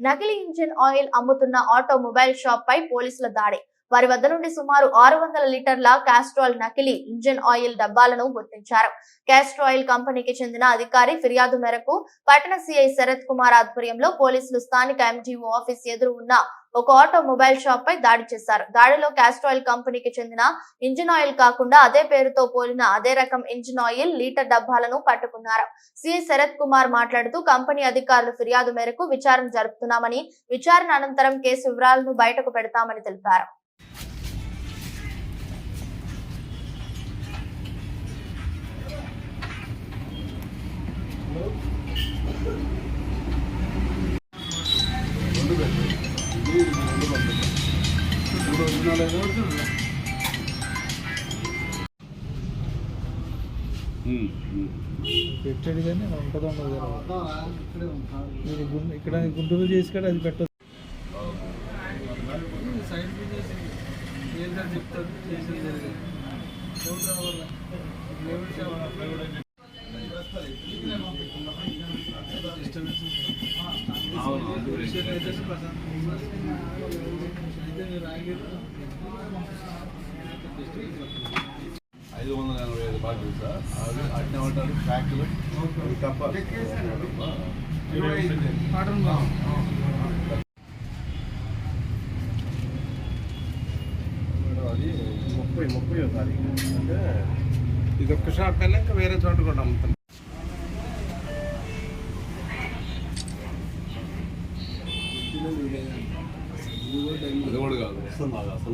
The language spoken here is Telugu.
నకిలీ ఇంజిన్ ఆయిల్ అమ్ముతున్న ఆటోమొబైల్ షాప్ పై పోలీసుల దాడి. వారి వద్ద నుండి సుమారు ఆరు వందల లీటర్ల కాస్ట్రాల్ నకిలీ ఇంజిన్ ఆయిల్ డబ్బాలను గుర్తించారు. కాస్ట్రాయిల్ కంపెనీకి చెందిన అధికారి ఫిర్యాదు మేరకు పట్టణ సిఐ శరత్ కుమార్ ఆధ్వర్యంలో పోలీసులు స్థానిక ఎంజీఓ ఆఫీస్ ఎదురు ఉన్న ఒక ఆటోమొబైల్ షాప్ పై దాడి చేశారు. దాడిలో కాస్ట్రాయిల్ కంపెనీకి చెందిన ఇంజిన్ ఆయిల్ కాకుండా అదే పేరుతో పోలిన అదే రకం ఇంజిన్ ఆయిల్ లీటర్ డబ్బాలను పట్టుకున్నారు. సిఐ శరత్ కుమార్ మాట్లాడుతూ కంపెనీ అధికారులు ఫిర్యాదు మేరకు విచారణ జరుపుతున్నామని విచారణ అనంతరం కేసు వివరాలను బయటకు పెడతామని తెలిపారు. పెట్టాడు కానీ ఉంటుందో ఉండదు మీరు ఇక్కడ గుంటూరు చేసి కూడా అది పెట్టదు సైడ్ చెప్తారు? చేసేది ఐదు వందల ఎనభై ఐదు బాటిల్ సార్. అట్నే ఉంటారు ప్యాకులు. తప్ప అది ముప్పై ముప్పై తారీఖు. అంటే ఇది ఒక్క షాప్ అయినా ఇంకా వేరే చోట కూడా అమ్ముతాం. అది కూడా కాదు అసలు